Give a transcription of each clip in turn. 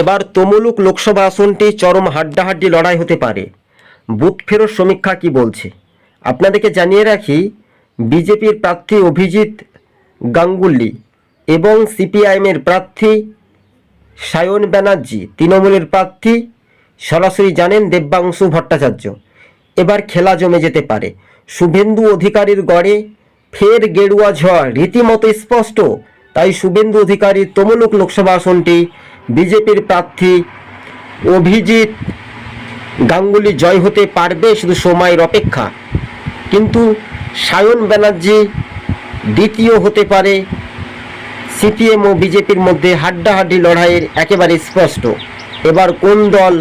এবার তমলুক লোকসভা আসনটি চরম হাড্ডাহাড্ডি লড়াই হতে পারে। বুথ ফেরত সমীক্ষা কি বলছে? আপনাদেরকে জানিয়ে রাখি, বিজেপির প্রার্থী অভিজিৎ গাঙ্গুলি এবং সিপিআইএমের প্রার্থী সায়ন ব্যানার্জি তৃণমূলের প্রার্থী, সরাসরি জানেন দেব্যাংশু ভট্টাচার্য। এবার খেলা জমে যেতে পারে। শুভেন্দু অধিকারীর গড়ে ফের গেরুয়া ঝড়। রীতিমতো স্পষ্ট। তাই শুভেন্দু অধিকারীর তমলুক লোকসভা আসনটি বিজেপির প্রার্থী অভিজিৎ গাঙ্গুলি জয় হতে পারবে শুধু সময়ের অপেক্ষা। কিন্তু সায়ন ব্যানার্জি দ্বিতীয় হতে পারে। সিপিএম ও বিজেপির মধ্যে হাড্ডাহাড্ডি লড়াইয়ের একেবারে স্পষ্ট। এবার কোন দল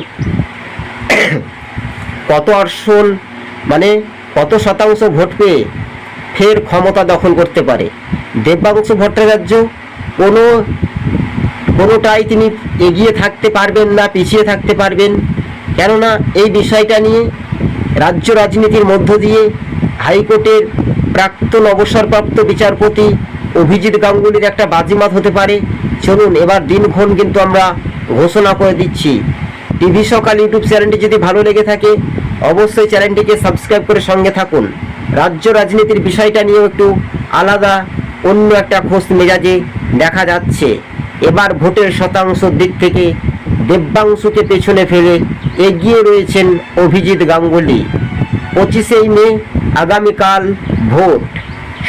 কত আসন মানে কত শতাংশ ভোট পেয়ে ফের ক্ষমতা দখল করতে পারে? দেবাংশু ভট্টাচার্য কোনো কোনোটাই তিনি এগিয়ে থাকতে পারবেন না, পিছিয়ে থাকতে পারবেন। কেননা এই বিষয়টা নিয়ে রাজ্য রাজনীতির মধ্য দিয়ে হাইকোর্টের প্রাক্তন অবসরপ্রাপ্ত বিচারপতি অভিজিৎ গাঙ্গুলির একটা বাজিমাত হতে পারে। চলুন, এবার দিনক্ষণ কিন্তু আমরা ঘোষণা করে দিচ্ছি। টিভি সকাল ইউটিউব চ্যানেলটি যদি ভালো লেগে থাকে, অবশ্যই চ্যানেলটিকে সাবস্ক্রাইব করে সঙ্গে থাকুন। রাজ্য রাজনীতির বিষয়টা নিয়েও একটু আলাদা, অন্য একটা খোঁজ মেজাজে দেখা যাচ্ছে। এবার ভোটের শতাংশ দিক থেকে দেব্যাংশুকে পেছনে ফেলে এগিয়ে রয়েছেন অভিজিৎ গাঙ্গুলি। পঁচিশেই মে, আগামীকাল ভোট।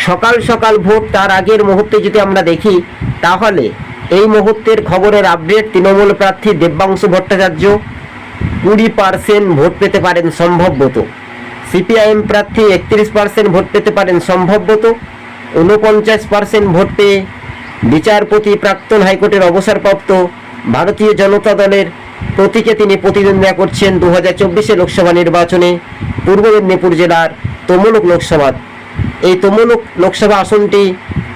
সকাল সকাল ভোট, তার আগের মুহূর্তে যদি আমরা দেখি, তাহলে এই মুহূর্তের খবরের আপডেট তৃণমূল প্রার্থী দেব্যাংশু ভট্টাচার্য কুড়ি পার্সেন্ট ভোট পেতে পারেন সম্ভবত সিপিআইএম প্রার্থী একত্রিশ পার্সেন্ট ভোট পেতে পারেন সম্ভবত ঊনপঞ্চাশ পার্সেন্ট ভোট পেয়ে বিচারপতি প্রাক্তন হাইকোর্টের অবসরপ্রাপ্ত ভারতীয় জনতা দলের প্রতীকে তিনি প্রতিদ্বন্দ্বিতা করছেন দু হাজার লোকসভা নির্বাচনে, পূর্ব মেদিনীপুর জেলার তমলুক লোকসভা এই তমলুক লোকসভা আসনটি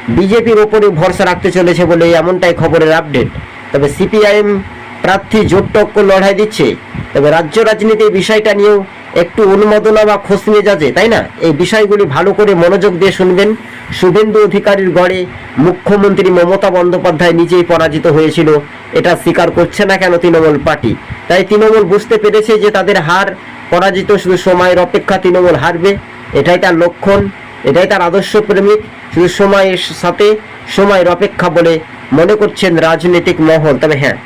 বিজেপির ওপরে ভরসা রাখতে চলেছে বলে এমনটাই খবরের আপডেট। তবে সিপিআইএম প্রার্থী জোট টক্কর লড়াই দিচ্ছে। তবে রাজ্য রাজনীতির বিষয়টা নিয়েও একটু অনুমোদনা বা খোঁজ যাচ্ছে তাই না? এই বিষয়গুলি ভালো করে মনোযোগ দিয়ে শুনবেন। শুভেন্দু অধিকারীর গড়ে মুখ্যমন্ত্রী মমতা বন্দ্যোপাধ্যায় নিজেই পরাজিত হয়েছিল। এটা স্বীকার করছে না কেন তৃণমূল পার্টি? তাই তৃণমূল বুঝতে পেরেছে যে তাদের হার পরাজিত শুধু সময়ের অপেক্ষা তৃণমূল হারবে। এটাই তার লক্ষণ, এটাই তার আদর্শ প্রেমিক। শুধু সময়ের সাথে সময়ের অপেক্ষা বলে মনে করছেন রাজনৈতিক মহল। তবে হ্যাঁ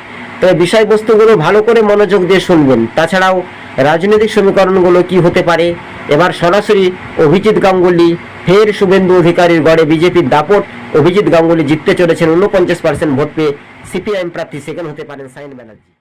তবে বিষয়বস্তুগুলো ভালো করে মনোযোগ দিয়ে শুনবেন। তাছাড়াও রাজনৈতিক সমীকরণগুলো কি হতে পারে? এবার সরাসরি অভিজিৎ গাঙ্গুলি, ফের শুভেন্দু অধিকারীর গড়ে বিজেপির দাপট। অভিজিৎ গাঙ্গুলি জিততে চলেছেন উনপঞ্চাশ পার্সেন্ট ভোট পেয়ে। সিপিআইএম প্রার্থী সেকেন্ড হতে পারেন সাইন ব্যানার্জি।